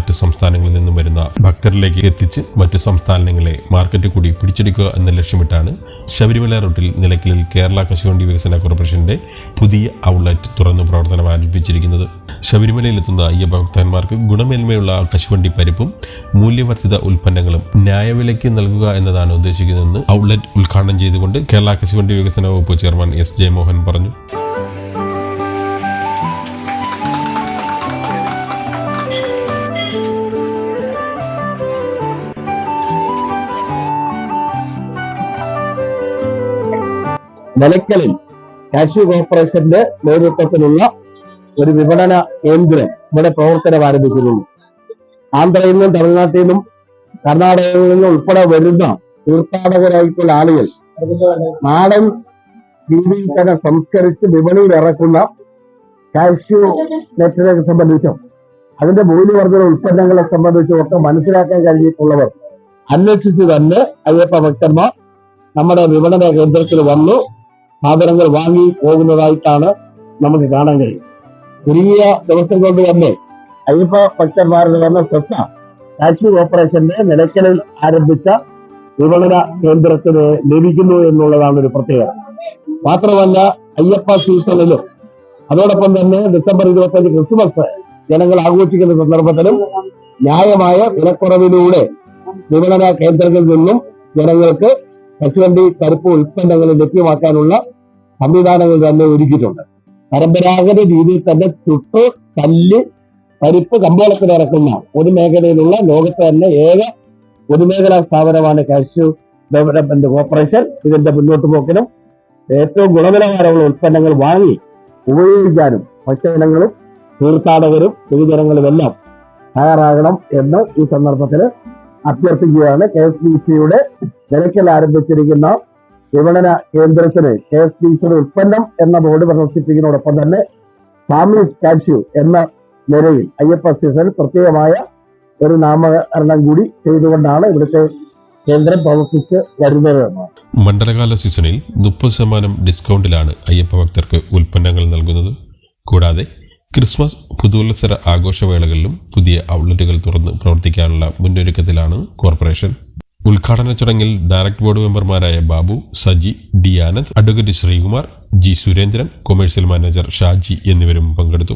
മറ്റ് സംസ്ഥാനങ്ങളിൽ നിന്നും വരുന്ന ഭക്തരിലേക്ക് എത്തിച്ച് മറ്റ് സംസ്ഥാനങ്ങളെ മാർക്കറ്റ് കൂടി പിടിച്ചെടുക്കുക എന്ന ലക്ഷ്യമിട്ടാണ് ശബരിമല റൂട്ടിൽ നിലയ്ക്കലിൽ കേരള കശുവണ്ടി വികസന കോർപ്പറേഷന്റെ പുതിയ ഔട്ട്ലെറ്റ് തുറന്നു പ്രവർത്തനം ആരംഭിച്ചിരിക്കുന്നത്. ശബരിമലയിലെത്തുന്ന അയ്യപ്പ ഭക്തന്മാർക്ക് ഗുണമേന്മയുള്ള കശുവണ്ടി പരിപ്പും മൂല്യവർദ്ധിത ഉൽപ്പന്നങ്ങളും ന്യായവിലയ്ക്ക് നൽകുക എന്നതാണ് ഉദ്ദേശിക്കുന്നതെന്ന് ഔട്ട്ലെറ്റ് ഉദ്ഘാടനം ചെയ്തുകൊണ്ട് കേരള കശുവണ്ടി വികസന വകുപ്പ് ചെയർമാൻ എസ് ജയമോഹൻ പറഞ്ഞു. നിലയ്ക്കലിൽ കാഷ്യൂ കോർപ്പറേഷന്റെ നേതൃത്വത്തിലുള്ള ഒരു വിപണന കേന്ദ്രം ഇവിടെ പ്രവർത്തനം ആരംഭിച്ചിരുന്നു ആന്ധ്രയിൽ നിന്നും തമിഴ്നാട്ടിൽ നിന്നും കർണാടകയിൽ നിന്നും ഉൾപ്പെടെ വരുന്ന തീർത്ഥാടകരായിട്ടുള്ള ആളുകൾ നാടൻ രീതിയിൽ തന്നെ സംസ്കരിച്ച് വിപണിയിൽ ഇറക്കുന്ന കാഷ്യൂ നെറ്റിനെ സംബന്ധിച്ചും അതിന്റെ മൂല്യവർദ്ധന ഉൽപ്പന്നങ്ങളെ സംബന്ധിച്ചും ഒക്കെ മനസ്സിലാക്കാൻ കഴിഞ്ഞിട്ടുള്ളവർ അന്വേഷിച്ച് തന്നെ അയ്യപ്പ ഭക്തന്മാർ നമ്മുടെ വിപണന കേന്ദ്രത്തിൽ വന്നു. സാധനങ്ങൾ വാങ്ങി പോകുന്നതായിട്ടാണ് നമുക്ക് കാണാൻ കഴിയും ചുരുങ്ങിയ ദിവസം കൊണ്ട് തന്നെ അയ്യപ്പ ഭക്തന്മാർ എന്ന് പറഞ്ഞ ശ്രദ്ധ കാശി ഓപ്പറേഷന്റെ നിലയ്ക്കലിൽ ആരംഭിച്ച വിപണന കേന്ദ്രത്തിന് ലഭിക്കുന്നു എന്നുള്ളതാണ് ഒരു പ്രത്യേകത. മാത്രമല്ല അയ്യപ്പ സീസണിലും അതോടൊപ്പം തന്നെ ഡിസംബർ ഇരുപത്തഞ്ച് ക്രിസ്മസ് ജനങ്ങൾ ആഘോഷിക്കുന്ന സന്ദർഭത്തിലും ന്യായമായ വിലക്കുറവിലൂടെ വിപണന കേന്ദ്രങ്ങളിൽ നിന്നും ജനങ്ങൾക്ക് കശുവണ്ടി കറുപ്പ് ഉൽപ്പന്നങ്ങൾ ലഭ്യമാക്കാനുള്ള സംവിധാനങ്ങൾ തന്നെ ഒരുക്കിയിട്ടുണ്ട്. പരമ്പരാഗത രീതിയിൽ തന്നെ ചുട്ട് കല്ല് പരിപ്പ് കമ്പോളത്തിൽ ഇറക്കുന്ന പൊതുമേഖലയിലുള്ള ലോകത്തെ തന്നെ ഏക പൊതുമേഖലാ സ്ഥാപനമാണ് കാഷ്യൂ ഡെവലപ്മെന്റ് കോർപ്പറേഷൻ. ഇതിന്റെ മുന്നോട്ട് പോക്കിനും ഏറ്റവും ഗുണനിലവാരമുള്ള ഉൽപ്പന്നങ്ങൾ വാങ്ങി ഉപയോഗിക്കാനും ഭക്തജനങ്ങളും തീർത്ഥാടകരും പൊതുജനങ്ങളും എല്ലാം തയ്യാറാകണം എന്ന് ഈ സന്ദർഭത്തിൽ അഭ്യർത്ഥിക്കുകയാണ്. കെ എസ് ബി സിയുടെ നിലയ്ക്കൽ ആരംഭിച്ചിരിക്കുന്ന വിപണന കേന്ദ്രത്തിന് കെ എസ് ബി സിയുടെ ഉൽപ്പന്നം എന്ന ബോർഡ് പ്രദർശിപ്പിക്കുന്നതോടൊപ്പം തന്നെ ഫാമിലി സ്റ്റാച്യു എന്ന നിലയിൽ അയ്യപ്പ സീസണിൽ പ്രത്യേകമായ ഒരു നാമകരണം കൂടി ചെയ്തുകൊണ്ടാണ് ഇവിടുത്തെ കേന്ദ്രം പ്രവർത്തിച്ച് വരുന്നത്. മണ്ഡലകാല സീസണിൽ മുപ്പത് ശതമാനം ഡിസ്കൗണ്ടിലാണ് അയ്യപ്പ ഭക്തർക്ക് ഉൽപ്പന്നങ്ങൾ നൽകുന്നത്. കൂടാതെ ക്രിസ്മസ് പുതുവത്സര ആഘോഷവേളകളിലും പുതിയ ഔട്ട്ലെറ്റുകൾ തുറന്ന് പ്രവർത്തിക്കാനുള്ള മുന്നൊരുക്കത്തിലാണ് കോർപ്പറേഷൻ. ഉദ്ഘാടന ചടങ്ങിൽ ഡയറക്ട് ബോർഡ് മെമ്പർമാരായ Babu Saji D Anand advocate Sreekumar G Surendran commercial manager Shaji എന്നിവരും പങ്കെടുത്തു.